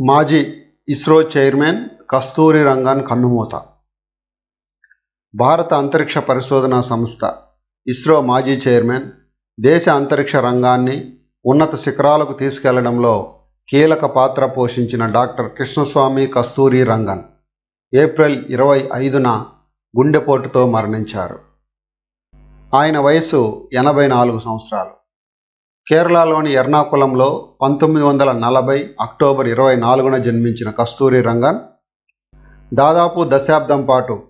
మాజీ ISRO chairman Kasturi Rangan కన్నుమూత. భారత అంతరిక్ష పరిశోధన సంస్థ ఇస్రో మాజీ చైర్మన్ దేశ అంతరిక్ష రంగాన్ని ఉన్నత శిఖరాలకు తీసుకెళ్ళడంలో కీలక పాత్ర పోషించిన డాక్టర్ కృష్ణస్వామి కస్తూరి రంగన్ ఏప్రిల్ ఇరవై ఐదున గుండెపోటుతో మరణించారు. ఆయన వయసు ఎనభై నాలుగు సంవత్సరాలు. కేరళలోని ఎర్నాకుళంలో పంతొమ్మిది వందల నలభై అక్టోబర్ ఇరవై నాలుగున జన్మించిన కస్తూరి రంగన్. దాదాపు దశాబ్దం పాటు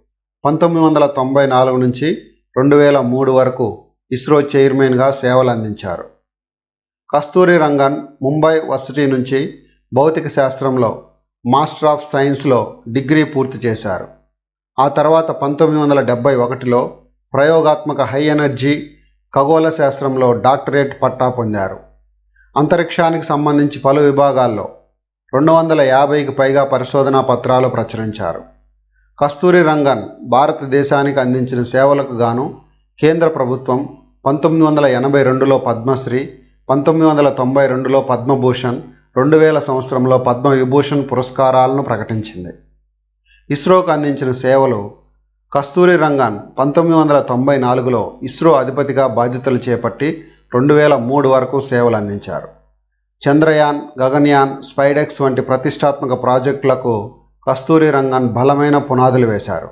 పంతొమ్మిది వందల తొంభై నాలుగు నుంచి రెండు వేల మూడు వరకు ఇస్రో చైర్మన్గా సేవలు అందించారు కస్తూరి రంగన్ ముంబై వర్సిటీ నుంచి భౌతిక శాస్త్రంలో మాస్టర్ ఆఫ్ సైన్స్లో డిగ్రీ పూర్తి చేశారు. ఆ తర్వాత పంతొమ్మిది వందల డెబ్బై ఒకటిలో ప్రయోగాత్మక హై ఎనర్జీ ఖగోళ శాస్త్రంలో డాక్టరేట్ పట్టా పొందారు. అంతరిక్షానికి సంబంధించి పలు విభాగాల్లో రెండు వందల యాభైకి పైగా పరిశోధనా పత్రాలు ప్రచురించారు. కస్తూరి రంగన్ భారతదేశానికి అందించిన సేవలకు గాను కేంద్ర ప్రభుత్వం పంతొమ్మిది వందల ఎనభై రెండులో పద్మశ్రీ పంతొమ్మిది వందల తొంభై రెండులో పద్మభూషణ్ రెండు వేల సంవత్సరంలో పద్మవిభూషణ్ పురస్కారాలను ప్రకటించింది. ఇస్రోకు అందించిన సేవలు కస్తూరి రంగన్ పంతొమ్మిది వందల తొంభై నాలుగులో ఇస్రో అధిపతిగా బాధ్యతలు చేపట్టి రెండు వేల మూడు వరకు సేవలు అందించారు. చంద్రయాన్ గగన్యాన్ స్పైడెక్స్ వంటి ప్రతిష్టాత్మక ప్రాజెక్టులకు కస్తూరి రంగన్ బలమైన పునాదులు వేశారు.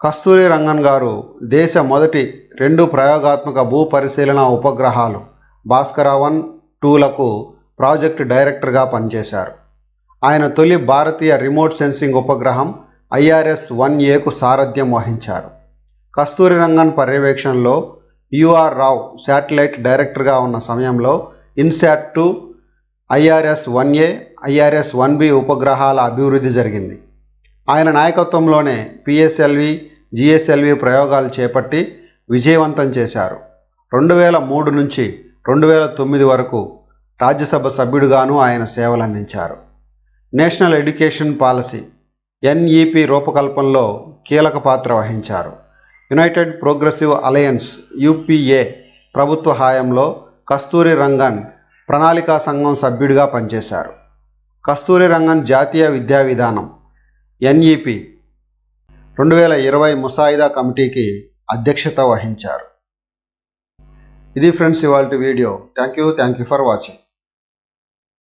కస్తూరి రంగన్ గారు దేశ మొదటి రెండు ప్రయోగాత్మక భూ పరిశీలన ఉపగ్రహాలు భాస్కర వన్ టూలకు ప్రాజెక్టు డైరెక్టర్గా పనిచేశారు. ఆయన తొలి భారతీయ రిమోట్ సెన్సింగ్ ఉపగ్రహం ఐఆర్ఎస్ వన్ ఏకు సారథ్యం వహించారు. కస్తూరి రంగన్ పర్యవేక్షణలో యుఆర్ రావ్ శాటిలైట్ డైరెక్టర్గా ఉన్న సమయంలో INSAT two IRS one A IRS one B ఉపగ్రహాల అభివృద్ధి జరిగింది. ఆయన నాయకత్వంలోనే పిఎస్ఎల్వి జిఎస్ఎల్వి ప్రయోగాలు చేపట్టి విజయవంతం చేశారు. రెండు వేల మూడు నుంచి రెండు వేల తొమ్మిది వరకు రాజ్యసభ సభ్యుడిగాను ఆయన సేవలందించారు. నేషనల్ ఎడ్యుకేషన్ పాలసీ ఎన్ఈపి రూపకల్పనలో కీలక పాత్ర వహించారు. యునైటెడ్ ప్రోగ్రెసివ్ అలయన్స్ యూపీఏ ప్రభుత్వ హాయంలో కస్తూరి రంగన్ ప్రణాళికా సంఘం సభ్యుడిగా పనిచేశారు. కస్తూరి రంగన్ జాతీయ విద్యా విధానం ఎన్ఈపి రెండు వేల ఇరవై ముసాయిదా కమిటీకి అధ్యక్షత వహించారు. ఇది ఫ్రెండ్స్ ఇవాళ video. Thank you thank you for watching.